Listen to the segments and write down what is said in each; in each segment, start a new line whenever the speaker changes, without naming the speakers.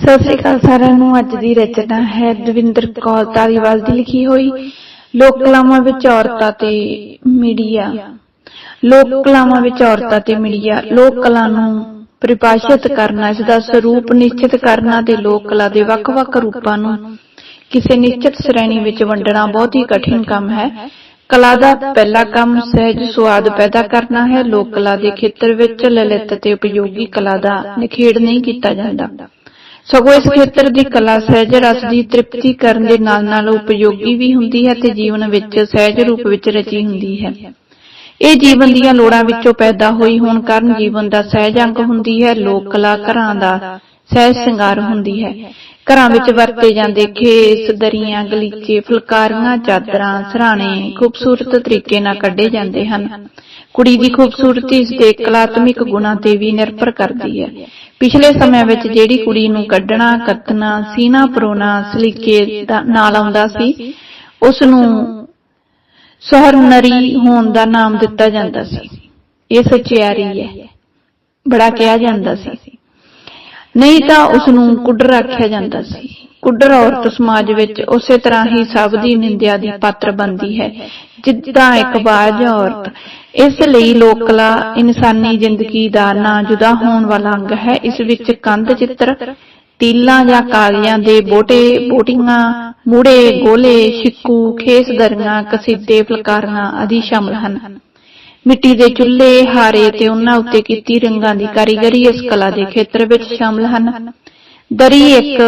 ਸਤਿ ਸ੍ਰੀ ਅਕਾਲ ਸਾਰਿਆਂ ਨੂੰ। ਅੱਜ ਦੀ ਰਚਨਾ ਹੈ ਦਵਿੰਦਰ ਕੌਰ ਧਾਲੀਵਾਲ ਦੀ ਲਿਖੀ ਹੋਈ ਲੋਕ ਕਲਾਮਾਂ ਵਿੱਚ ਔਰਤਾਂ ਤੇ ਮੀਡੀਆ। ਲੋਕ ਕਲਾਮਾਂ ਵਿੱਚ ਔਰਤਾਂ ਤੇ ਮੀਡੀਆ। ਲੋਕ ਕਲਾ ਨੂੰ ਪਰਿਭਾਸ਼ਿਤ ਕਰਨਾ, ਇਸ ਦਾ ਸਰੂਪ ਨਿਸ਼ਚਿਤ ਕਰਨਾ ਤੇ ਲੋਕ ਕਲਾ ਦੇ ਵੱਖ-ਵੱਖ ਰੂਪਾਂ ਨੂੰ ਕਿਸੇ ਨਿਸ਼ਚਿਤ ਸ਼੍ਰੇਣੀ ਵਿੱਚ ਵੰਡਣਾ ਬਹੁਤ ਹੀ ਕਠਿਨ ਕੰਮ ਹੈ। ਕਲਾ ਦਾ ਪਹਿਲਾ ਕੰਮ ਸਹਿਜ ਸੁਆਦ ਪੈਦਾ ਕਰਨਾ ਹੈ। ਲੋਕ ਕਲਾ ਦੇ ਖੇਤਰ ਵਿੱਚ ਲਲਿਤ ਤੇ ਉਪਯੋਗੀ ਕਲਾ ਦਾ ਨਿਖੇੜ ਨਹੀਂ ਕੀਤਾ ਜਾਂਦਾ। ਸਗੋਂ ਇਸ ਖੇਤਰ ਦੀ ਕਲਾ ਸਹਿਜ ਰਸ ਦੀ ਤ੍ਰਿਪਤੀ ਕਰਨ ਦੇ ਨਾਲ ਨਾਲ ਉਪਯੋਗੀ ਵੀ ਹੁੰਦੀ ਹੈ ਤੇ ਜੀਵਨ ਵਿੱਚ ਸਹਿਜ ਰੂਪ ਵਿੱਚ ਰਚੀ ਹੁੰਦੀ ਹੈ। ਇਹ ਜੀਵਨ ਦੀਆਂ ਲੋੜਾਂ ਵਿੱਚੋਂ ਪੈਦਾ ਹੋਈ ਹੋਣ ਕਾਰਨ ਜੀਵਨ ਦਾ ਸਹਿਜ ਅੰਗ ਹੁੰਦੀ ਹੈ, ਲੋਕ ਕਲਾ ਘਰਾਂ ਦਾ ਸਹਿਜ ਸ਼ਿੰਗਾਰ ਹੁੰਦੀ ਹੈ। ਘਰਾਂ ਵਿੱਚ ਵਰਤੇ ਜਾਂਦੇ ਖੇਸ, ਦਰੀਆਂ, ਗਲੀਚੇ, ਫੁਲਕਾਰੀਆਂ, ਚਾਦਰਾਂ, ਸਰਾਣੇ ਖੂਬਸੂਰਤ ਤਰੀਕੇ ਨਾਲ ਕੱਢੇ ਜਾਂਦੇ ਹਨ। ਕੁੜੀ ਦੀ ਖੂਬਸੂਰਤੀ ਇਸ ਦੇ ਕਲਾਤਮਿਕ ਗੁਣਾਂ ਤੇ ਵੀ ਨਿਰਭਰ ਕਰਦੀ ਹੈ। ਪਿਛਲੇ ਸਮਿਆਂ ਵਿੱਚ ਜਿਹੜੀ ਕੁੜੀ ਨੂੰ ਕੱਢਣਾ, ਕੱਤਣਾ ਸੀਨਾ ਪਰੋਣਾ, ਸਲੀਕੇ ਦਾ ਨਾਲ ਆਉਂਦਾ ਸੀ ਉਸ ਨੂੰ ਸਹਰਨਰੀ ਹੋਣ ਦਾ ਨਾਮ ਦਿੱਤਾ ਜਾਂਦਾ ਸੀ। ਇਹ ਸਚਿਆਰੀ ਹੈ। ਬੜਾ ਕਿਹਾ ਜਾਂਦਾ ਸੀ। ਨਹੀਂ ਤਾਂ ਉਸ ਨੂੰ ਕੁੱਡਰ ਆਖਿਆ ਜਾਂਦਾ ਸੀ। ਕੁੱਡਰ ਔਰਤ ਸਮਾਜ ਵਿੱਚ ਉਸੇ ਤਰ੍ਹਾਂ ਹੀ ਸਭ ਦੀ ਨਿੰਦਿਆ ਦੀ ਪਾਤਰ ਬਣਦੀ ਹੈ। ਜਿੱਦਾਂ ਇੱਕ ਬਾਜ ਔਰਤ, ਇਸ ਲਈ ਲੋਕ ਕਲਾ ਇਨਸਾਨੀ ਜ਼ਿੰਦਗੀ ਦਾ ਨਾ ਜੁਦਾ ਹੋਣ ਵਾਲਾ ਅੰਗ ਹੈ। ਇਸ ਵਿੱਚ ਕੰਧ ਚਿੱਤਰ, ਤੀਲਾਂ ਜਾਂ ਕਾਗਜ਼ਾਂ ਦੇ ਬੋਟੇ, ਬੋਟੀਆਂ, ਮੂੜੇ, ਗੋਲੇ, ਛਿੱਕੂ, ਖੇਸ ਦਰੀਆਂ, ਕਸੀਦੇ, ਫੁਲਕਾਰੀਆਂ ਆਦਿ ਸ਼ਾਮਲ ਹਨ। ਮਿੱਟੀ ਦੇ ਚੁੱਲ੍ਹੇ, ਹਾਰੇ ਤੇ ਉਹਨਾਂ ਉੱਤੇ ਕੀਤੀ ਰੰਗਾਂ ਦੀ ਕਾਰੀਗਰੀ ਇਸ ਕਲਾ ਦੇ ਖੇਤਰ ਵਿੱਚ ਸ਼ਾਮਲ ਹਨ। ਦਰੀ ਇੱਕ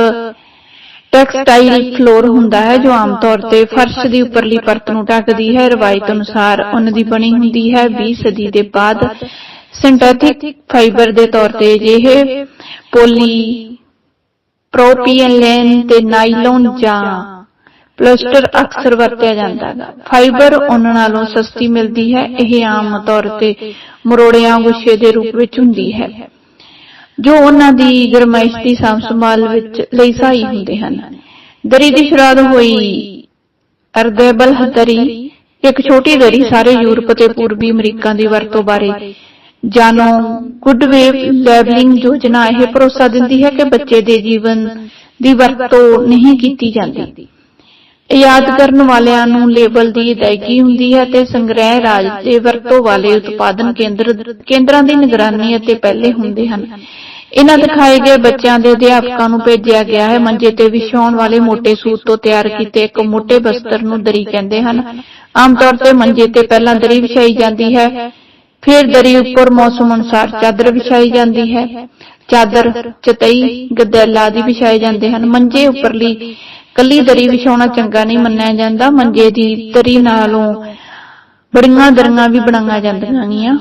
ਟੈਕਸਟਾਈਲ ਫਲੋਰ ਹੁੰਦਾ ਹੈ, ਜੋ ਆਮ ਤੌਰ ਤੇ ਫਰਸ਼ ਦੀ ਉੱਪਰਲੀ ਪਰਤ ਨੂੰ ਢੱਕਦੀ ਹੈ। ਰਵਾਇਤ ਅਨੁਸਾਰ ਉਹਨਾਂ ਦੀ ਬਣੀ ਹੁੰਦੀ ਹੈ। 20 ਸਦੀ ਦੇ ਬਾਅਦ ਸਿੰਥੈਟਿਕ ਫਾਈਬਰ ਦੇ ਤੌਰ ਤੇ ਇਹ ਪੋਲੀ ਪ੍ਰੋਪੀਲੇਨ ਤੇ ਨਾਈਲੋਨ ਜਾਂ ਪਲਾਸਟਰ ਅਕਸਰ ਵਰਤਿਆ ਜਾਂਦਾ ਹੈ। ਫਾਈਬਰ ਉਹਨਾਂ ਨਾਲੋਂ ਸਸਤੀ ਮਿਲਦੀ ਹੈ। ਇਹ ਆਮ ਤੌਰ ਤੇ ਮਰੋੜਿਆਂ ਗੁੱਛੇ ਦੇ ਰੂਪ ਵਿੱਚ ਹੁੰਦੀ ਹੈ। ਜੋ ਉਹਨਾਂ ਦੀ ਗਰਮਾਇਸ਼ ਦੀ ਸਾਂਭ ਸੰਭਾਲ ਵਿੱਚ ਲਈ ਸਹਾਈ ਹੁੰਦੇ ਹਨ। ਦਰੀ ਦੀ ਸ਼ੁਰੂਆਤ ਹੋਈ ਅਰਦੇਬਲ ਦਰੀ ਇੱਕ ਛੋਟੀ ਦਰੀ ਸਾਰੇ ਯੂਰਪ ਤੇ ਪੂਰਬੀ ਅਮਰੀਕਾ ਦੀ ਵਰਤੋਂ ਬਾਰੇ। ਜਾਨੋ ਗੁੱਡਵੇਵ ਲੈਬਲਿੰਗ ਯੋਜਨਾ ਇਹ ਭਰੋਸਾ ਦਿੰਦੀ ਹੈ ਕਿ ਬੱਚੇ ਦੇ ਜੀਵਨ ਦੀ ਵਰਤੋਂ ਨਹੀਂ ਕੀਤੀ ਜਾਂਦੀ। ਯਾਦ ਕਰਨ ਵਾਲਿਆਂ ਨੂੰ ਲੇਬਲ ਦੀ ਅਦਾਇਗੀ ਹੁੰਦੀ ਹੈ ਤੇ ਸੰਗ੍ਰਹਿ ਰਾਜ ਤੇ ਵਰਤੋਂ ਵਾਲੇ ਉਤਪਾਦਨ ਕੇਂਦਰ, ਕੇਂਦਰਾਂ ਦੀ ਨਿਗਰਾਨੀ ਅਤੇ ਪਹਿਲੇ ਹੁੰਦੇ ਹਨ। ਇਹਨਾਂ ਦਿਖਾਏ ਗਏ ਬੱਚਿਆਂ ਦੇ ਅਧਿਆਪਕਾਂ ਨੂੰ ਭੇਜਿਆ ਗਿਆ ਹੈ। ਮੰਜੇ ਤੇ ਵਿਛਾਉਣ ਵਾਲੇ ਮੋٹے ਸੂਤ ਤੋਂ ਤਿਆਰ ਕੀਤੇ ਇੱਕ ਮੋٹے ਬਸਤਰ ਨੂੰ ਦਰੀ ਕਹਿੰਦੇ ਹਨ। ਆਮ ਤੌਰ ਤੇ ਮੰਜੇ ਤੇ ਪਹਿਲਾਂ ਦਰੀ ਵਿਛਾਈ ਜਾਂਦੀ ਹੈ, ਫਿਰ ਦਰੀ ਉੱਪਰ ਮੌਸਮ ਅਨੁਸਾਰ ਚਾਦਰ ਵਿਛਾਈ ਜਾਂਦੀ ਹੈ। ਚਾਦਰ, ਚਟਈ, ਗੱਦੈਲਾ ਆਦਿ ਵਿਛਾਏ ਜਾਂਦੇ ਹਨ। ਮੰਜੇ ਉੱਪਰਲੀ ਕੱਲੀ ਦਰੀ ਵਿਛਾਉਣਾ ਚੰਗਾ ਨਹੀਂ ਮੰਨਿਆ ਜਾਂਦਾ, ਮੰਜੇ ਦੀ ਦਰੀ ਨਾਲੋਂ ਬੜੀਆਂ ਦਰੀਆਂ ਵੀ ਬਣਾਈਆਂ ਜਾਂਦੀਆਂ ਗੀਆਂ।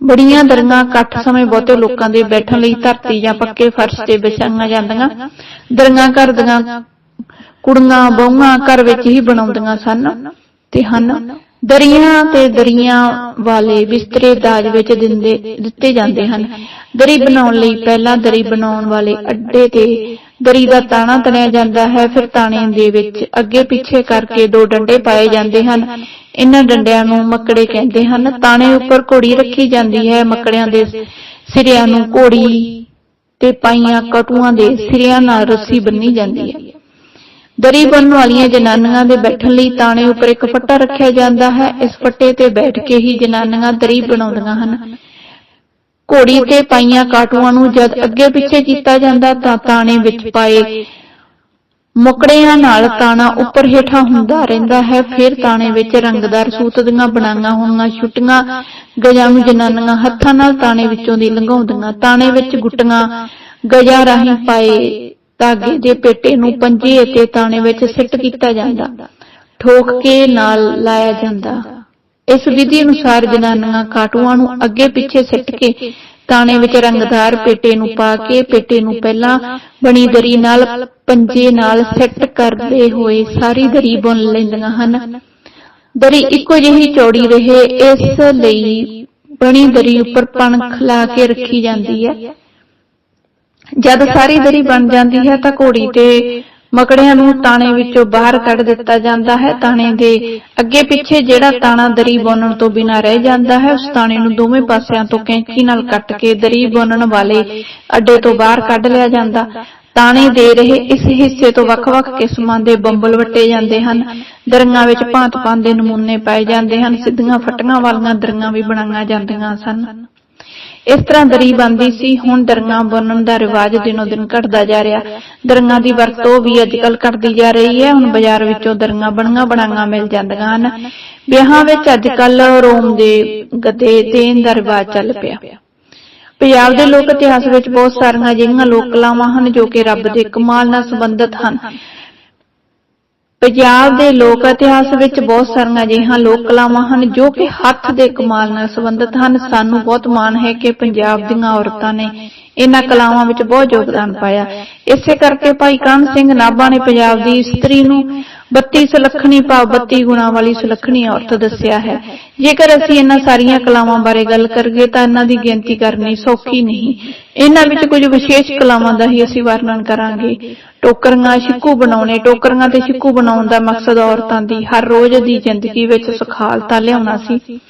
ਬੜੀਆਂ ਦਰੀਆਂ ਇਕੱਠ ਸਮੇਂ ਬਹੁਤੇ ਲੋਕਾਂ ਦੇ ਬੈਠਣ ਲਈ ਧਰਤੀ ਜਾਂ ਪੱਕੇ ਫਰਸ਼ ਤੇ ਵਿਛਾਈਆਂ ਜਾਂਦੀਆਂ। ਦਰੀਆਂ ਘਰ ਦੀਆਂ ਕੁੜੀਆਂ, ਬਹੂਆਂ ਘਰ ਵਿੱਚ ਹੀ ਬਣਾਉਂਦੀਆਂ ਸਨ ਤੇ ਹਨ। ਦਰੀਆਂ ਤੇ ਦਰੀਆਂ ਵਾਲੇ ਬਿਸਤਰੇ ਦਾਜ ਵਿੱਚ ਦਿੰਦੇ, ਦਿੱਤੇ ਜਾਂਦੇ ਹਨ। ਦਰੀ ਬਣਾਉਣ ਲਈ ਪਹਿਲਾਂ ਦਰੀ ਬਣਾਉਣ ਵਾਲੇ ਅੱਡੇ ਤੇ ਦਰੀ ਦਾ ਤਾਣਾ ਤਣਿਆ ਜਾਂਦਾ ਹੈ, ਫਿਰ ਤਾਣੇ ਦੇ ਵਿੱਚ ਅੱਗੇ ਪਿੱਛੇ ਕਰਕੇ ਦੋ ਡੰਡੇ ਪਾਏ ਜਾਂਦੇ ਹਨ। ਇਹਨਾਂ ਡੰਡਿਆਂ ਨੂੰ ਮੱਕੜੇ ਕਹਿੰਦੇ ਹਨ। ਤਾਣੇ ਉੱਪਰ ਘੋੜੀ ਰੱਖੀ ਜਾਂਦੀ ਹੈ। ਮੱਕੜਿਆਂ ਦੇ ਸਿਰਿਆਂ ਨੂੰ ਘੋੜੀ ਤੇ ਪਾਈਆਂ ਕਟੂਆਂ ਦੇ ਸਿਰਿਆਂ ਨਾਲ ਰੱਸੀ ਬੰਨੀ ਜਾਂਦੀ ਹੈ। ਦਰੀ ਬਣਨ ਵਾਲੀਆਂ ਜਨਾਨੀਆਂ ਦੇ ਬੈਠਣ ਲਈ ਤਾਣੇ ਉੱਪਰ ਇੱਕ ਫੱਟਾ ਰੱਖਿਆ ਜਾਂਦਾ ਹੈ। ਇਸ ਫੱਟੇ ਤੇ ਬੈਠ ਕੇ ਹੀ ਜਨਾਨੀਆਂ ਦਰੀ ਬਣਾਉਂਦੀਆਂ ਹਨ। ਘੋੜੀ ਤੇ ਪਾਈਆਂ ਕਾਟੂਆਂ ਨੂੰ ਜਦ ਅੱਗੇ ਪਿੱਛੇ ਕੀਤਾ ਜਾਂਦਾ ਤਾਂ ਤਾਣੇ ਵਿੱਚ ਪਾਏ ਮੁਕੜਿਆਂ ਨਾਲ ਤਾਣਾ ਉੱਪਰ ਹੇਠਾਂ ਹੁੰਦਾ ਰਹਿੰਦਾ ਹੈ। ਫਿਰ ਤਾਣੇ ਵਿੱਚ ਰੰਗਦਾਰ ਸੂਤ ਦੀਆਂ ਬਣਾਈਆਂ ਹੋਈਆਂ ਛੁੱਟੀਆਂ ਗਜਾਂ ਨੂੰ ਜਨਾਨੀਆਂ ਹੱਥਾਂ ਨਾਲ ਤਾਣੇ ਵਿੱਚੋਂ ਦੀ ਲੰਘਾਉਂਦੀਆਂ। ਤਾਣੇ ਵਿੱਚ ਗੁੱਟੀਆਂ ਗਜਾਂ ਰਾਹੀਂ ਪਾਏ ਧਾਗੇ ਦੇ ਪੇਟੇ ਨੂੰ ਪੰਜੇ ਅਤੇ ਤਾਣੇ ਵਿੱਚ ਸਿੱਟ ਕੀਤਾ ਜਾਂਦਾ। ਠੋਕ ਕੇ ਨਾਲ ਲਾਇਆ ਜਾਂਦਾ। ਇਸ ਵਿਧੀ ਅਨੁਸਾਰ ਜਨਾਨੀਆਂ ਕਾਟੂਆਂ ਨੂੰ ਅੱਗੇ ਪਿੱਛੇ ਸਿੱਟ ਕੇ ਤਾਣੇ ਵਿੱਚ ਰੰਗਦਾਰ ਪੇਟੇ ਨੂੰ ਪਾ ਕੇ ਪੇਟੇ ਨੂੰ ਪਹਿਲਾਂ ਬਣੀ ਦਰੀ ਨਾਲ ਪੰਜੇ ਨਾਲ ਸੈੱਟ ਕਰਦੇ ਹੋਏ ਸਾਰੀ ਦਰੀ ਬੁਣ ਲੈਂਦੀਆਂ ਹਨ। ਦਰੀ ਇੱਕੋ ਜਿਹੀ ਚੌੜੀ ਰਹੇ, ਇਸ ਲਈ ਬਣੀ ਦਰੀ ਉੱਪਰ ਪਣਖ ਲਾ ਕੇ ਰੱਖੀ ਜਾਂਦੀ ਹੈ। ਜਦ ਸਾਰੀ ਦਰੀ ਬਣ ਜਾਂਦੀ ਹੈ ਤਾਂ ਘੋੜੀ ਤੇ ਮਕੜਿਆਂ ਨੂੰ ਤਾਣੇ ਵਿੱਚੋਂ ਬਾਹਰ ਕੱਢ ਦਿੱਤਾ ਜਾਂਦਾ ਹੈ। ਤਾਣੇ ਦੇ ਅੱਗੇ ਪਿੱਛੇ ਜਿਹੜਾ ਤਾਣਾ ਦਰੀ ਬੁਣਨ ਤੋਂ ਬਿਨਾਂ ਰਹਿ ਜਾਂਦਾ ਹੈ ਉਸ ਤਾਣੇ ਨੂੰ ਦੋਵੇਂ ਪਾਸਿਆਂ ਤੋਂ ਕੈਂਚੀ ਨਾਲ ਕੱਟ ਕੇ ਦਰੀ ਬੁਣਨ ਵਾਲੇ ਅੱਡੇ ਤੋਂ ਬਾਹਰ ਕੱਢ ਲਿਆ ਜਾਂਦਾ। ਤਾਣੇ ਦੇ ਰਹੇ ਇਸ ਹਿੱਸੇ ਤੋਂ ਵੱਖ-ਵੱਖ ਕਿਸਮਾਂ ਦੇ ਬੰਬਲ ਵੱਟੇ ਜਾਂਦੇ ਹਨ ਦਰੀਆਂ ਵਿੱਚ ਭਾਂਤ-ਭਾਂਤ ਦੇ ਨਮੂਨੇ ਪਾਏ ਜਾਂਦੇ ਹਨ। ਸਿੱਧੀਆਂ ਫਟੀਆਂ ਵਾਲੀਆਂ ਦਰੀਆਂ ਵੀ ਬਣਾਈਆਂ ਜਾਂਦੀਆਂ ਸਨ ਇਸ ਤਰ੍ਹਾਂ ਦਰੀ ਬਣਦੀ ਸੀ, ਹੁਣ ਦਰੀਆਂ ਬੁਣਨ ਦਾ ਰਿਵਾਜ ਦਿਨੋ ਦਿਨ ਘਟਦਾ ਜਾ ਰਿਹਾ। ਦਰੀਆਂ ਦੀ ਵਰਤੋਂ ਵੀ ਅੱਜਕੱਲ ਘਟਦੀ ਜਾ ਰਹੀ ਹੈ। ਹੁਣ ਬਾਜ਼ਾਰ ਵਿੱਚੋਂ ਦਰੀਆਂ ਬਣੀਆਂ ਬਣਾਈਆਂ ਮਿਲ ਜਾਂਦੀਆਂ ਹਨ। ਵਿਆਹਾਂ ਵਿੱਚ ਅੱਜਕੱਲ ਰੋਮ ਦੇ ਗੱਦੇ ਦੇਣ ਦਾ ਰਿਵਾਜ ਚੱਲ ਪਿਆ। ਪੰਜਾਬ ਦੇ ਲੋਕ ਇਤਿਹਾਸ ਵਿੱਚ ਬਹੁਤ ਸਾਰੀਆਂ ਅਜਿਹੀਆਂ ਲੋਕ ਕਲਾਵਾਂ ਹਨ ਜੋ ਕਿ ਰੱਬ ਦੇ ਕਮਾਲ ਨਾਲ ਸੰਬੰਧਿਤ ਹਨ। ਪੰਜਾਬ ਦੇ ਲੋਕ ਇਤਿਹਾਸ ਵਿੱਚ ਬਹੁਤ ਸਾਰੀਆਂ ਅਜਿਹੀਆਂ ਲੋਕ ਕਲਾਵਾਂ ਹਨ ਜੋ ਕਿ ਹੱਥ ਦੇ ਕਮਾਲ ਨਾਲ ਸੰਬੰਧਿਤ ਹਨ। ਸਾਨੂੰ ਬਹੁਤ ਮਾਣ ਹੈ ਕਿ ਪੰਜਾਬ ਦੀਆਂ ਔਰਤਾਂ ਨੇ ਇਹਨਾਂ ਕਲਾਵਾਂ ਵਿੱਚ ਬਹੁਤ ਯੋਗਦਾਨ ਪਾਇਆ। ਇਸੇ ਕਰਕੇ ਭਾਈ ਕਾਨ ਸਿੰਘ ਨਾਭਾ ਨੇ ਪੰਜਾਬ ਦੀ ਇਸਤਰੀ ਨੂੰ 32 ਸੁਲੱਖਣੀ ਭਾਵ 32 ਗੁਣਾਂ ਵਾਲੀ ਸੁਲੱਖਣੀ ਔਰਤ ਦੱਸਿਆ ਹੈ। ਜੇਕਰ ਅਸੀਂ ਇਹਨਾਂ ਸਾਰੀਆਂ ਕਲਾਵਾਂ ਬਾਰੇ ਗੱਲ ਕਰੀਏ ਤਾਂ ਇਹਨਾਂ ਦੀ ਗਿਣਤੀ ਕਰਨੀ ਸੌਖੀ ਨਹੀਂ। ਇਹਨਾਂ ਵਿੱਚ ਕੁਝ ਵਿਸ਼ੇਸ਼ ਕਲਾਵਾਂ ਦਾ ਹੀ ਅਸੀਂ ਵਰਣਨ ਕਰਾਂਗੇ। ਟੋਕਰੀਆਂ ਸ਼ਿੱਕੂ ਬਣਾਉਣੇ, ਟੋਕਰੀਆਂ ਤੇ ਸ਼ਿੱਕੂ ਬਣਾਉਣ ਦਾ ਮਕਸਦ ਔਰਤਾਂ ਦੀ ਹਰ ਰੋਜ਼ ਦੀ ਜ਼ਿੰਦਗੀ ਵਿੱਚ ਸੁਖਾਲਤਾ ਲਿਆਉਣਾ ਸੀ।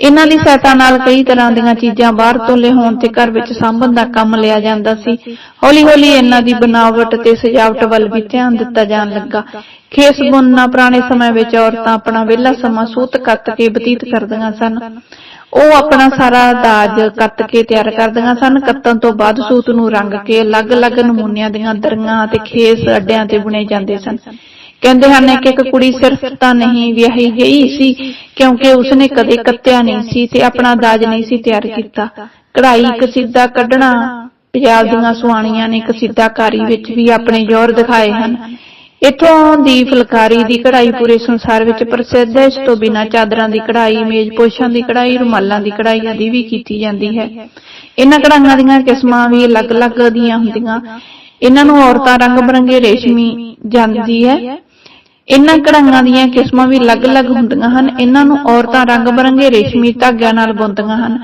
ਇਹਨਾਂ ਦੀ ਸਹਾਇਤਾ ਨਾਲ ਕਈ ਤਰ੍ਹਾਂ ਦੀਆਂ ਚੀਜ਼ਾਂ ਬਾਹਰ ਤੋਂ ਲਿਆਉਣ ਤੇ ਘਰ ਵਿੱਚ ਸਾਂਭਣ ਦਾ ਕੰਮ ਲਿਆ ਜਾਂਦਾ ਸੀ। ਹੌਲੀ-ਹੌਲੀ ਇਹਨਾਂ ਦੀ ਬਣਾਵਟ ਤੇ ਸਜਾਵਟ ਵੱਲ ਵੀ ਧਿਆਨ ਦਿੱਤਾ ਜਾਣ ਲੱਗਾ। ਖੇਸ ਬੁਣਨਾ ਪੁਰਾਣੇ ਸਮੇਂ ਵਿੱਚ ਔਰਤਾਂ ਆਪਣਾ ਵਿਹਲਾ ਸਮਾਂ ਸੂਤ ਕੱਤ ਕੇ ਬਤੀਤ ਕਰਦੀਆਂ ਸਨ। ਉਹ ਆਪਣਾ ਸਾਰਾ ਦਾਜ ਕੱਤ ਕੇ ਤਿਆਰ ਕਰਦੀਆਂ ਸਨ। ਕੱਤਣ ਤੋਂ ਬਾਅਦ ਸੂਤ ਨੂੰ ਰੰਗ ਕੇ ਅਲੱਗ-ਅਲੱਗ ਨਮੂਨਿਆਂ ਦੀਆਂ ਦਰੀਆਂ ਤੇ ਖੇਸ ਅੱਡਿਆਂ ਤੇ ਬੁਣੇ ਜਾਂਦੇ ਸਨ। ਕਹਿੰਦੇ ਹਨ ਕਿ ਇੱਕ ਕੁੜੀ ਸਿਰਫ ਤਾਂ ਨਹੀਂ ਵਿਆਹੀ ਗਈ ਸੀ, ਕਿਉਂਕਿ ਉਸਨੇ ਕਦੇ ਕੱਤਿਆ ਨਹੀਂ ਸੀ ਤੇ ਆਪਣਾ ਦਾਜ ਨਹੀਂ ਸੀ ਤਿਆਰ ਕੀਤਾ। ਕਢਾਈ ਕਸੀਦਾ ਕੱਢਣਾ ਪੰਜਾਬ ਦੀਆਂ ਸੁਆਣੀਆਂ ਨੇ ਕਸੀਦਾਕਾਰੀ ਵਿੱਚ ਵੀ ਆਪਣੇ ਜ਼ੋਰ ਦਿਖਾਏ ਹਨ। ਇਥੋਂ ਦੀ ਫੁਲਕਾਰੀ ਦੀ ਕਢਾਈ ਪੂਰੇ ਸੰਸਾਰ ਵਿੱਚ ਪ੍ਰਸਿੱਧ ਹੈ। ਇਸ ਤੋਂ ਬਿਨਾਂ ਚਾਦਰਾਂ ਦੀ ਕਢਾਈ ਮੇਜ਼ਪੋਸ਼ਾਂ ਦੀ ਕਢਾਈ, ਰੁਮਾਲਾਂ ਦੀ ਕਢਾਈ ਆਦਿ ਵੀ ਕੀਤੀ ਜਾਂਦੀ ਹੈ। ਇਹਨਾਂ ਕਢਾਈਆਂ ਦੀਆਂ ਕਿਸਮਾਂ ਵੀ ਅਲੱਗ-ਅਲੱਗ ਦੀਆਂ ਹੁੰਦੀਆਂ। ਇਹਨਾਂ ਨੂੰ ਔਰਤਾਂ ਰੰਗ ਬਰੰਗੇ ਰੇਸ਼ਮੀ ਜਾਂਦੀ ਹੈ। ਇਹਨਾਂ ਕਢਾਈਆਂ ਦੀਆਂ ਕਿਸਮਾਂ ਵੀ ਅਲੱਗ-ਅਲੱਗ ਹੁੰਦੀਆਂ ਹਨ। ਇਹਨਾਂ ਨੂੰ ਔਰਤਾਂ ਰੰਗ ਬਰੰਗੇ ਰੇਸ਼ਮੀ ਧਾਗਿਆਂ ਨਾਲ ਬੁਣਦੀਆਂ ਹਨ।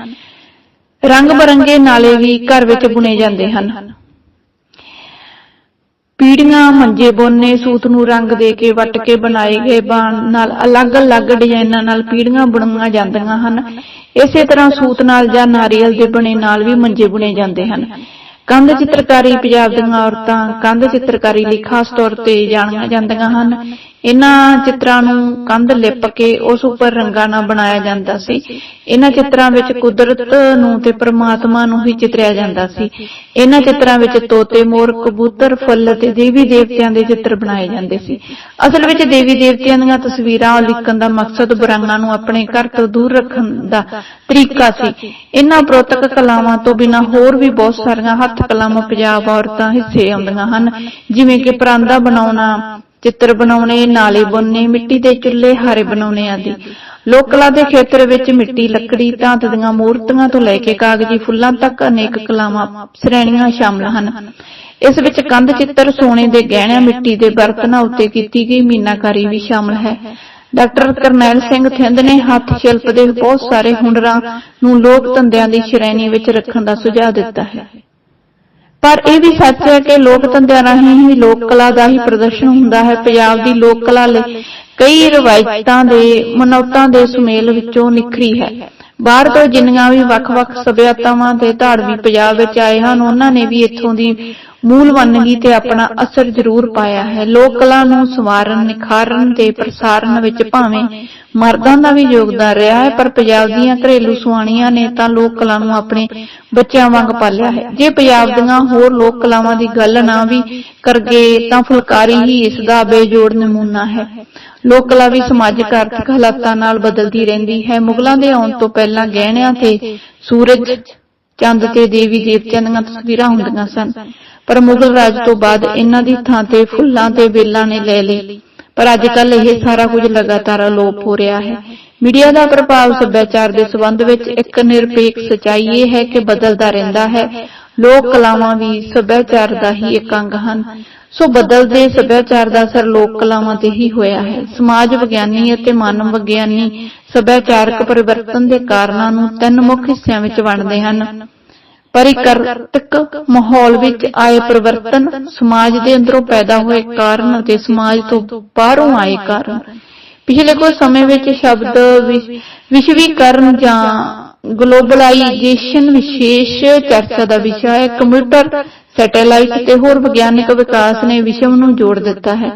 ਰੰਗ ਬਰੰਗੇ ਨਾਲੇ ਵੀ ਘਰ ਵਿੱਚ ਬੁਣੇ ਜਾਂਦੇ ਹਨ। ਪੀੜੀਆਂ ਮੰਜੇ ਬੋਨੇ ਸੂਤ ਨੂੰ ਰੰਗ ਦੇ ਕੇ ਵੱਟ ਕੇ ਬਣਾਏ ਗਏ ਬਾਣ ਨਾਲ ਅਲੱਗ-ਅਲੱਗ ਡਿਜ਼ਾਈਨਾਂ ਨਾਲ ਪੀੜੀਆਂ ਬਣਾਈਆਂ ਜਾਂਦੀਆਂ ਹਨ। ਇਸੇ ਤਰ੍ਹਾਂ ਸੂਤ ਨਾਲ ਜਾਂ ਨਾਰੀਅਲ ਦੇ ਬਣੇ ਨਾਲ ਵੀ ਮੰਜੇ ਬੁਣੇ ਜਾਂਦੇ ਹਨ। ਕੰਧ ਚਿੱਤਰਕਾਰੀ ਪੰਜਾਬ ਦੀਆਂ ਔਰਤਾਂ ਕੰਧ ਚਿੱਤਰਕਾਰੀ ਲਈ ਖਾਸ ਤੌਰ ਤੇ ਜਾਣੀਆਂ ਜਾਂਦੀਆਂ ਹਨ ਇਹਨਾਂ ਚਿੱਤਰਾਂ ਨੂੰ ਕੰਧ ਲਿਪ ਕੇ ਉਸ ਉੱਪਰ ਰੰਗਾਂ ਨਾਲ ਬਣਾਇਆ ਜਾਂਦਾ ਸੀ। ਇਹਨਾਂ ਚਿੱਤਰਾਂ ਵਿੱਚ ਕੁਦਰਤ ਨੂੰ ਤੇ ਪ੍ਰਮਾਤਮਾ ਨੂੰ ਹੀ ਚਿਤਰਿਆ ਜਾਂਦਾ ਸੀ। ਇਹਨਾਂ ਚਿੱਤਰਾਂ ਵਿੱਚ ਤੋਤੇ, ਮੋਰ, ਕਬੂਤਰ, ਫੁੱਲ ਤੇ ਦੇਵੀ ਦੇਵਤਿਆਂ ਦੇ ਚਿੱਤਰ ਬਣਾਏ ਜਾਂਦੇ ਸੀ। ਅਸਲ ਵਿੱਚ ਦੇਵੀ ਦੇਵਤਿਆਂ ਦੀਆਂ ਤਸਵੀਰਾਂ ਲਿਖਣ ਦਾ ਮਕਸਦ ਬੁਰਾਈਆਂ ਨੂੰ ਆਪਣੇ ਘਰ ਤੋਂ ਦੂਰ ਰੱਖਣ ਦਾ ਤਰੀਕਾ ਸੀ। ਇਹਨਾਂ ਪ੍ਰੋਤਕ ਕਲਾਵਾਂ ਤੋਂ ਬਿਨਾਂ ਹੋਰ ਵੀ ਬਹੁਤ ਸਾਰੀਆਂ ਹੱਥ ਕਲਾਵਾਂ ਪੰਜਾਬ ਔਰਤਾਂ, ਹਿੱਸੇ ਆਉਂਦੀਆਂ ਹਨ। ਜਿਵੇਂ ਕਿ ਪਰਾਂਦਾ ਬਣਾਉਣਾ ਚਿੱਤਰ ਬਣਾਉਣੇ ਨਾਲੇ ਬੁਣਨੇ ਮਿੱਟੀ ਦੇ ਚੁੱਲ੍ਹੇ ਹਾਰੇ ਬਣਾਉਣੇ ਆਦਿ। ਲੋਕ ਕਲਾ ਦੇ ਖੇਤਰ ਵਿੱਚ ਮਿੱਟੀ ਲੱਕੜੀ ਧਾਤ ਦੀਆਂ ਮੂਰਤੀਆਂ ਤੋਂ ਲੈ ਕੇ ਕਾਗਜ਼ੀ ਫੁੱਲਾਂ ਤੱਕ ਅਨੇਕ ਕਲਾਵਾਂ ਸ਼੍ਰੇਣੀਆਂ ਸ਼ਾਮਲ ਹਨ। ਇਸ ਵਿੱਚ ਕੰਧ ਚਿੱਤਰ ਸੋਨੇ ਦੇ ਗਹਿਣਿਆਂ ਮਿੱਟੀ ਦੇ ਬਰਤਨਾਂ ਉੱਤੇ ਕੀਤੀ ਗਈ ਮੀਨਾਕਾਰੀ ਵੀ ਸ਼ਾਮਲ ਹੈ। ਡਾਕਟਰ ਕਰਨੈਲ ਸਿੰਘ ਥਿੰਦ ਨੇ ਹੱਥ ਸ਼ਿਲਪ ਦੇ ਬਹੁਤ ਸਾਰੇ ਹੁਨਰਾਂ ਨੂੰ ਲੋਕ ਧੰਦਿਆਂ ਦੀ ਸ਼੍ਰੇਣੀ ਵਿੱਚ ਰੱਖਣ ਦਾ ਸੁਝਾਅ ਦਿੱਤਾ ਹੈ। ਪਰ ਇਹ ਵੀ ਸੱਚ ਹੈ ਕਿ ਲੋਕ ਧੰਦਿਆਂ ਰਾਹੀਂ ਹੀ ਲੋਕ ਕਲਾ ਦਾ ਹੀ ਪ੍ਰਦਰਸ਼ਨ ਹੁੰਦਾ ਹੈ। ਪੰਜਾਬ ਦੀ ਲੋਕ ਕਲਾ ਲਈ ਕਈ ਰਵਾਇਤਾਂ ਦੇ ਮਨੌਤਾਂ ਦੇ ਸੁਮੇਲ ਵਿੱਚੋਂ ਨਿਖਰੀ ਹੈ। ਬਾਹਰ ਤੋਂ ਜਿੰਨੀਆਂ ਵੀ ਵੱਖ-ਵੱਖ ਸਭਿਅਤਾਵਾਂ ਤੇ ਧਾੜਵੀ ਪੰਜਾਬ ਵਿੱਚ ਆਏ ਹਨ, ਉਹਨਾਂ ਨੇ ਵੀ ਇੱਥੋਂ ਦੀ ਮੂਲ ਵੰਨਗੀ ਤੇ ਆਪਣਾ ਅਸਰ ਜ਼ਰੂਰ ਪਾਇਆ ਹੈ। ਲੋਕ ਕਲਾ ਨੂੰ ਸਵਾਰਨ ਨਿਖਾਰਨ ਤੇ ਪ੍ਰਸਾਰਨ ਵਿੱਚ ਭਾਵੇਂ ਮਰਦਾਂ ਦਾ ਵੀ ਯੋਗਦਾਨ ਰਿਹਾ ਹੈ ਪਰ ਪੰਜਾਬ ਦੀਆਂ ਘਰੇਲੂ ਸੁਆਣੀਆਂ ਨੇ ਤਾਂ ਲੋਕ ਕਲਾ ਨੂੰ ਆਪਣੇ ਬੱਚਿਆਂ ਵਾਂਗ ਪਾਲਿਆ ਹੈ। ਜੇ ਪੰਜਾਬ ਦੀਆਂ ਹੋਰ ਲੋਕ ਕਲਾਵਾਂ ਦੀ ਗੱਲ ਨਾ ਵੀ ਕਰਗੇ ਤਾਂ ਫੁਲਕਾਰੀ ਹੀ ਇਸ ਦਾ ਬੇਜੋੜ ਨਮੂਨਾ ਹੈ। ਲੋਕ ਕਲਾ ਵੀ ਸਮਾਜਿਕ ਆਰਥਿਕ ਹਾਲਾਤਾਂ ਨਾਲ ਬਦਲਦੀ ਰਹਿੰਦੀ ਹੈ। ਮੁਗਲਾਂ ਦੇ ਆਉਣ ਤੋਂ ਪਹਿਲਾਂ ਗਹਿਣਿਆਂ ਤੇ ਸੂਰਜ ਚੰਦ ਤੇ ਦੇਵੀ ਦੇਵਤਿਆਂ ਦੀਆਂ ਤਸਵੀਰਾਂ ਹੁੰਦੀਆਂ ਸਨ। ਪਰ ਮੁਗਲ ਰਾਜ ਤੋਂ ਬਾਅਦ ਇਹਨਾਂ ਦੀ ਥਾਂ ਤੇ ਫੁੱਲਾਂ ਤੇ ਬੇਲਾਂ ਨੇ ਲੈ ਲਈ। ਪਰ ਅੱਜ ਕੱਲ ਇਹ ਸਾਰਾ ਕੁਝ ਲਗਾਤਾਰ ਅਲੋਪ ਹੋ ਰਿਹਾ ਹੈ। ਮੀਡੀਆ ਦਾ ਪ੍ਰਭਾਵ ਸੱਭਿਆਚਾਰ ਦੇ ਸੰਬੰਧ ਵਿੱਚ ਇੱਕ ਨਿਰਪੇਖ ਸਚਾਈ ਇਹ ਹੈ ਕਿ ਬਦਲਦਾ ਰਹਿੰਦਾ ਹੈ। ਲੋਕ ਕਲਾਵਾਂ ਵੀ ਸੱਭਿਆਚਾਰ ਦਾ ਹੀ ਇੱਕ ਅੰਗ ਹਨ। ਸੋ ਬਦਲਦੇ ਸੱਭਿਆਚਾਰ ਦਾ ਅਸਰ ਲੋਕ ਕਲਾਵਾਂ ਤੇ ਹੀ ਹੋਇਆ ਹੈ। ਸਮਾਜ ਵਿਗਿਆਨੀ ਅਤੇ ਮਾਨਵ ਵਿਗਿਆਨੀ ਸੱਭਿਆਚਾਰਕ ਪਰਿਵਰਤਨ ਦੇ ਕਾਰਨਾਂ ਨੂੰ ਤਿੰਨ ਮੁੱਖ ਹਿੱਸਿਆਂ ਵਿੱਚ ਵੰਡਦੇ ਹਨ। ਪਰਿਕਰਤਕ ਮਾਹੌਲ ਵਿੱਚ ਆਏ ਪਰਿਵਰਤਨ ਸਮਾਜ ਦੇ ਅੰਦਰੋਂ ਪੈਦਾ ਹੋਏ ਕਾਰਨ ਅਤੇ ਸਮਾਜ ਤੋਂ ਬਾਹਰੋਂ ਆਏ ਕਾਰਨ। ਪਿਛਲੇ ਕੁਝ ਸਮੇਂ ਵਿੱਚ ਸ਼ਬਦ ਵਿਸ਼ਵੀਕਰਨ ਜਾਂ ਗਲੋਬਲਾਈਜੇਸ਼ਨ ਵਿਸ਼ੇਸ਼ ਚਰਚਾ ਦਾ ਵਿਸ਼ਾ ਹੈ। ਕੰਪਿਊਟਰ, ਸੈਟੇਲਾਈਟ ਤੇ ਹੋਰ ਵਿਗਿਆਨਿਕ ਵਿਕਾਸ ਨੇ ਵਿਸ਼ਵ ਨੂੰ ਜੋੜ ਦਿੱਤਾ ਹੈ।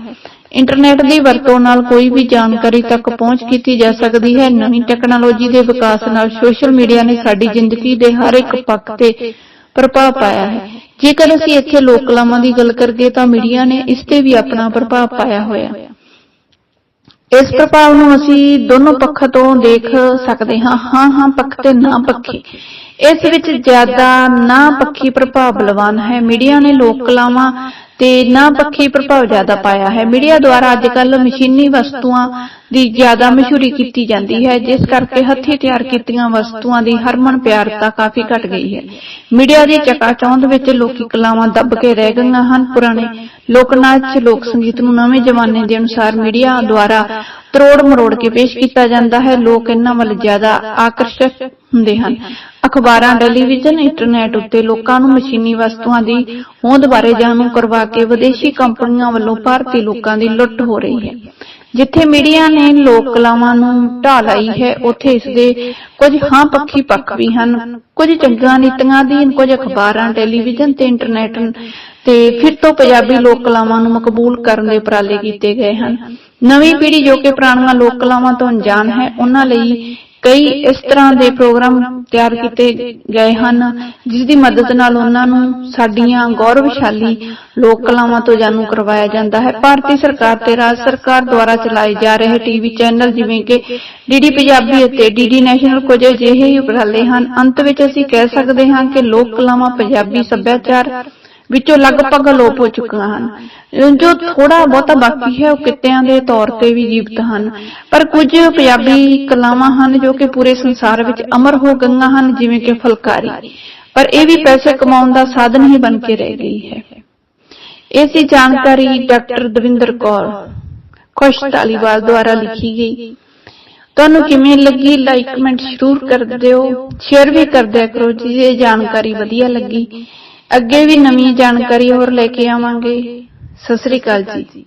ਇੰਟਰਨੈਟ ਦੀ ਵਰਤੋਂ ਨਾਲ ਕੋਈ ਵੀ ਜਾਣਕਾਰੀ ਤੱਕ ਪਹੁੰਚ ਕੀਤੀ ਜਾ ਸਕਦੀ ਹੈ। ਨਵੀਂ ਟੈਕਨੋਲੋਜੀ ਦੇ ਵਿਕਾਸ ਨਾਲ ਸੋਸ਼ਲ ਮੀਡੀਆ ਨੇ ਸਾਡੀ ਜ਼ਿੰਦਗੀ ਦੇ ਹਰ ਇੱਕ ਪੱਖ ਤੇ ਪ੍ਰਭਾਵ ਪਾਇਆ ਹੈ। ਜੇਕਰ ਅਸੀਂ ਇੱਥੇ ਲੋਕ ਕਲਾਵਾਂ ਦੀ ਗੱਲ ਕਰੀਏ ਤਾਂ ਮੀਡੀਆ ਨੇ ਇਸ ਤੇ ਵੀ ਆਪਣਾ ਪ੍ਰਭਾਵ ਪਾਇਆ ਹੋਇਆ ਇਸ ਪ੍ਰਭਾਵ ਨੂੰ ਅਸੀਂ ਦੋਨੋਂ ਪੱਖਾਂ ਤੋਂ ਦੇਖ ਸਕਦੇ ਹਾਂ। ਹਾਂ ਹਾਂ, ਪੱਖ ਤੇ ਨਾ ਪੱਖੀ। ਇਸ ਵਿੱਚ ਜ਼ਿਆਦਾ ਨਾ ਪੱਖੀ ਪ੍ਰਭਾਵ ਬਲਵਾਨ ਹੈ। ਮੀਡੀਆ ਨੇ ਲੋਕ ਕਲਾਵਾਂ ਤੇ ਨਾ ਪੱਖੀ ਪ੍ਰਭਾਵ ਜ਼ਿਆਦਾ ਪਾਇਆ ਹੈ। ਮੀਡੀਆ ਦੁਆਰਾ ਅੱਜਕੱਲ ਮਸ਼ੀਨੀ ਵਸਤੂਆਂ ਦੀ ਜ਼ਿਆਦਾ ਮਸ਼ਹੂਰੀ ਕੀਤੀ ਜਾਂਦੀ ਹੈ, ਜਿਸ ਕਰਕੇ ਹੱਥੀਂ ਤਿਆਰ ਕੀਤੀਆਂ ਵਸਤੂਆਂ ਦੀ ਹਰਮਨ ਪਿਆਰਤਾ ਕਾਫੀ ਘਟ ਗਈ ਹੈ। ਮੀਡੀਆ ਦੀ ਚਕਾਚੌਂਧ ਵਿੱਚ ਲੋਕੀ ਕਲਾਵਾਂ ਦੱਬ ਕੇ ਰਹਿ ਗਈਆਂ ਹਨ। ਪੁਰਾਣੇ ਲੋਕ ਨਾਚ ਲੋਕ ਸੰਗੀਤ ਨੂੰ ਨਵੇਂ ਜ਼ਮਾਨੇ ਦੇ ਅਨੁਸਾਰ ਮੀਡੀਆ ਦੁਆਰਾ ਤਰੋੜ ਮਰੋੜ ਕੇ ਪੇਸ਼ ਕੀਤਾ ਜਾਂਦਾ ਹੈ। ਲੋਕ ਇਹਨਾਂ ਵੱਲ ਜ਼ਿਆਦਾ ਆਕਰਸ਼ਕ ਹੁੰਦੇ ਹਨ। ਅਖਬਾਰਾਂ, ਟੈਲੀਵਿਜ਼ਨ, ਇੰਟਰਨੈਟ ਉੱਤੇ ਲੋਕਾਂ ਨੂੰ ਮਸ਼ੀਨੀ ਵਸਤੂਆਂ ਦੀ ਹੋਂਦ ਬਾਰੇ ਜਾਣੂ ਕਰਵਾ ਕੇ ਵਿਦੇਸ਼ੀ ਕੰਪਨੀਆਂ ਵੱਲੋਂ ਭਾਰਤੀ ਲੋਕਾਂ ਦੀ ਲੁੱਟ ਹੋ ਰਹੀ ਹੈ। ਜਿੱਥੇ ਮੀਡੀਆ ਨੇ ਲੋਕ ਕਲਾਵਾਂ ਨੂੰ ਢਾਹ ਲਾਈ ਹੈ, ਉੱਥੇ ਇਸ ਦੇ ਕੁਝ ਹਾਂ ਪੱਖੀ ਪੱਖ ਵੀ ਹਨ। ਕੁਝ ਚੰਗੀਆਂ ਨੀਤੀਆਂ ਅਧੀਨ ਕੁਝ ਅਖਬਾਰਾਂ, ਟੈਲੀਵਿਜ਼ਨ ਤੇ ਇੰਟਰਨੈਟ ਤੇ ਫਿਰ ਤੋਂ ਪੰਜਾਬੀ ਲੋਕ ਕਲਾਵਾਂ ਨੂੰ ਮਕਬੂਲ ਕਰਨ ਦੇ ਉਪਰਾਲੇ ਕੀਤੇ ਗਏ ਹਨ। ਨਵੀਂ ਪੀੜ੍ਹੀ ਜੋ ਕਿ ਪੁਰਾਣੀਆਂ ਲੋਕ ਕਲਾਵਾਂ ਤੋਂ ਅਣਜਾਣ ਹੈ, ਉਹਨਾਂ ਲਈ ਕਈ ਇਸ ਤਰ੍ਹਾਂ ਦੇ ਪ੍ਰੋਗਰਾਮ ਤਿਆਰ ਕੀਤੇ ਗਏ ਹਨ ਜਿਸ ਦੀ ਮਦਦ ਨਾਲ ਉਹਨਾਂ ਨੂੰ ਸਾਡੀਆਂ ਗੌਰਵਸ਼ਾਲੀ ਲੋਕ ਕਲਾਵਾਂ ਤੋਂ ਜਾਣੂ ਕਰਵਾਇਆ ਜਾਂਦਾ ਹੈ। ਭਾਰਤੀ ਸਰਕਾਰ ਤੇ ਰਾਜ ਸਰਕਾਰ ਦੁਆਰਾ ਚਲਾਏ ਜਾ ਰਹੇ ਟੀਵੀ ਚੈਨਲ ਜਿਵੇਂ ਕਿ ਡੀਡੀ ਪੰਜਾਬੀ ਅਤੇ ਡੀਡੀ ਨੈਸ਼ਨਲ ਕੁਝ ਅਜਿਹੇ ਹੀ ਉਪਰਾਲੇ ਹਨ। ਅੰਤ ਵਿੱਚ ਅਸੀਂ ਕਹਿ ਸਕਦੇ ਹਾਂ ਕਿ ਲੋਕ ਕਲਾਵਾਂ ਪੰਜਾਬੀ ਸੱਭਿਆਚਾਰ ਵਿੱਚੋਂ ਲਗਭਗ ਅਲੋਪ ਹੋ ਚੁੱਕੀਆਂ ਹਨ। ਜੋ ਥੋੜਾ ਬਹੁਤਾ ਬਾਕੀ ਹੈ, ਉਹ ਕਿੱਤਿਆਂ ਦੇ ਤੌਰ ਤੇ ਵੀ ਜੀਵਤ ਹਨ। ਪਰ ਕੁਝ ਪੰਜਾਬੀ ਕਲਾਵਾਂ ਹਨ ਜੋ ਕਿ ਪੂਰੇ ਸੰਸਾਰ ਵਿੱਚ ਅਮਰ ਹੋ ਗਈਆਂ ਹਨ, ਜਿਵੇਂ ਕਿ ਫੁਲਕਾਰੀ। ਪਰ ਇਹ ਵੀ ਪੈਸੇ ਕਮਾਉਣ ਦਾ ਸਾਧਨ ਹੀ ਬਣ ਕੇ ਰਹਿ ਗਈ ਹੈ। ਇਹ ਸੀ ਜਾਣਕਾਰੀ ਡਾਕਟਰ ਦਵਿੰਦਰ ਕੌਰ ਖੁਸ਼ ਧਾਲੀਵਾਲ ਦੁਆਰਾ ਲਿਖੀ ਗਈ। ਤੁਹਾਨੂੰ ਕਿਵੇਂ ਲੱਗੀ? ਲਾਈਕ ਕਮੈਂਟ ਜ਼ਰੂਰ ਕਰ ਦਿਓ। ਸ਼ੇਅਰ ਵੀ ਕਰ ਦਿਆ ਕਰੋ। ਜੀ ਜਾਣਕਾਰੀ ਵਧੀਆ ਲੱਗੀ ਅੱਗੇ ਵੀ ਨਵੀਂ ਜਾਣਕਾਰੀ ਹੋਰ ਲੈ ਕੇ ਆਵਾਂਗੇ। ਸਤਿ ਸ੍ਰੀ ਅਕਾਲ ਜੀ।